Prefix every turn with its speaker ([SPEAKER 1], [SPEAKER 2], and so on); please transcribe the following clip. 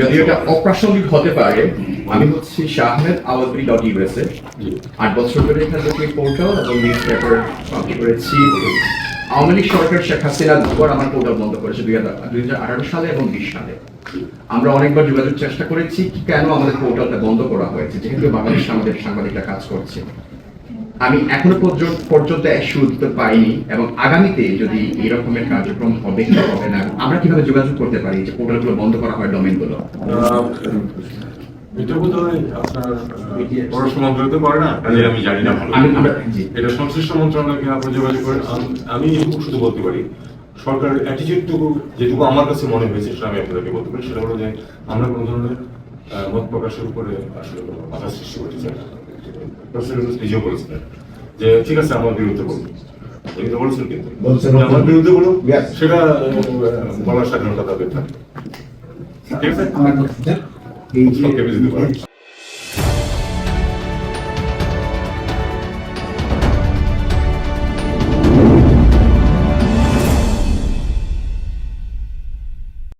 [SPEAKER 1] যদি এটা অপ্রাসঙ্গিক হতে পারে আমি হচ্ছি শাহ আহমেদ ডট ইউএসএ আট বছর ধরে এখানে থেকে পোর্টাল এবং নিউজ পেপার করেছি। আওয়ামী লীগ সরকার শেখ হাসিনা দুবার আমার পোর্টাল বন্ধ করেছে দুই হাজার দুই হাজার আঠারো সালে এবং বিশ সালে। আমরা অনেকবার যোগাযোগ চেষ্টা করেছি কেন আমাদের পোর্টালটা বন্ধ করা হয়েছে যেহেতু বাংলাদেশ আমাদের সাংবাদিকরা কাজ করছে। আমি এখনও পর্যন্ত পর্যন্ত এক উত্তর পাইনি এবং আগামীতে যদি এই রকমের কার্যক্রম হবে কি হবে না আমরা কীভাবে যোগাযোগ করতে পারি যে পোর্টালগুলো বন্ধ করা হয় ডোমেনগুলো?
[SPEAKER 2] আহ, এটা বোধ হয় আপনার আহ, পররাষ্ট্র মন্ত্রণালয় না কাজে আমি জানি না ভালো।
[SPEAKER 1] আমরা জি।
[SPEAKER 2] এটা সংশ্লিষ্ট মন্ত্রণালয়কে আপনার যোগাযোগ করেন। আমি শুধু বলতে পারি সরকারের অ্যাটিচিউডটুকু যেটুকু আমার কাছে মনে হয়েছে সেটা আমি আপনাদেরকে বলতে পারি সেটা হলো যে আমরা কোনো ধরনের মত প্রকাশের উপরে আসলে কোনো বাধা সৃষ্টি করতে চাই না। প্রফেসর নিজেও বলেছিলেন যে ঠিক আছে আমার বিরুদ্ধে বলুন। বলেছেন কিন্তু। আমার বিরুদ্ধে বলুন সেটা বলার স্বাধীনতা তাদের থাকে। ঠিক আছে?